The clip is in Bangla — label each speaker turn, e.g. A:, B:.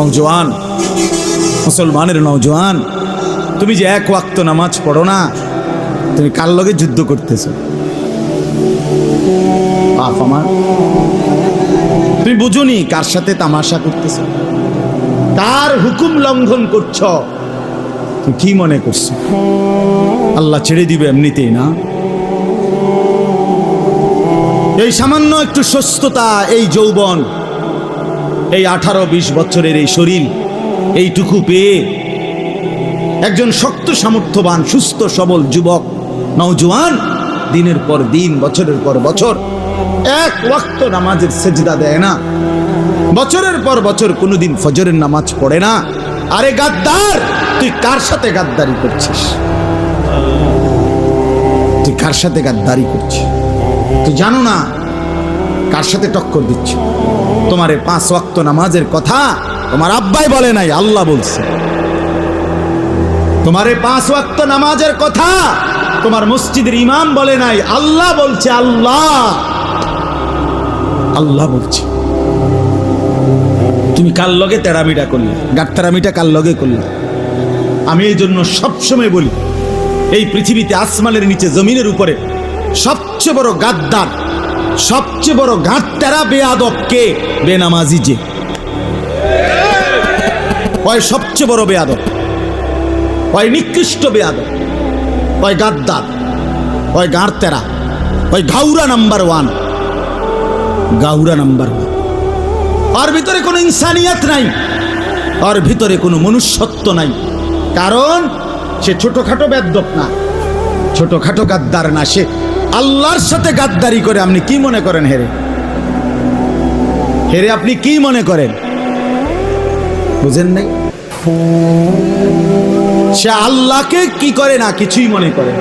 A: নওজোয়ান, মুসলমানের নওজোয়ান, তুমি যে এক ওয়াক্ত নামাজ পড়ো না, তুমি কার লগে যুদ্ধ করতেছ? আমার, তুমি বুঝুনি কার সাথে তামাশা করতেছো? কার হুকুম লঙ্ঘন করছ? তুমি কি মনে করছ? আল্লাহ ছেড়ে দিবে এমনিতেই, না? এই সামান্য একটু সুস্থতা, এই যৌবন এই আঠারো বিশ বছরের এই শরীর, এইটুকু পেয়ে একজন শক্ত সামর্থ্যবান, সুস্থ, সবল যুবক, নওজোয়ান, দিনের পর দিন, বছরের পর বছর, এক ওয়াক্ত নামাজের সেজদা দেয় না। বছরের পর বছর কোনোদিন ফজরের নামাজ পড়ে না। আরে গাদ্দার, তুই কার সাথে গাদ্দারি করছিস? তুই কার সাথে গাদ্দারি করছিস? তুই জানো না কার সাথে টক্কর দিচ্ছ তোমার পাঁচ ওয়াক্ত নামাজের কথা তোমার আব্বাই বলে নাই, আল্লাহ বলছে। তোমার পাঁচ ওয়াক্ত নামাজের কথা তোমার মসজিদের ইমাম বলে নাই, আল্লাহ বলছে, আল্লাহ। আল্লাহ বলছে। তুমি কার লগে তেরামিটা করলে? গাট তেরামিটা কার লগে করলে? আমি এই জন্য সবসময় বলি, এই পৃথিবীতে আসমানের নিচে জমিনের উপরে সবচেয়ে বড় গাদ্দার সবচেয়ে বড় গাঁট তেরা বেয়াদব কে বেনামাজি যে। ওই সবচেয়ে বড় বেয়াদব? ওই নিকৃষ্ট বেয়াদব? ওই গাদ্দার? ওই গাঁট তেরা ওই ঘাউরা নাম্বার ওয়ান। গাউরা নাম্বার ওয়ান। ওর ভিতরে কোনো ইনসানিয়াত নাই। ওর ভিতরে কোনো মনুষ্যত্ব নাই। কারণ সে ছোটখাটো বেদ্যপ না। ছোটখাটো গাদ্দার না সে। আল্লাহর সাথে গাদ্দারি করে আপনি কি মনে করেন, হেরে? হেরে আপনি কি মনে করেন? বুঝেন নাই? সে আল্লাহকে কি করে না কিছুই মনে করে।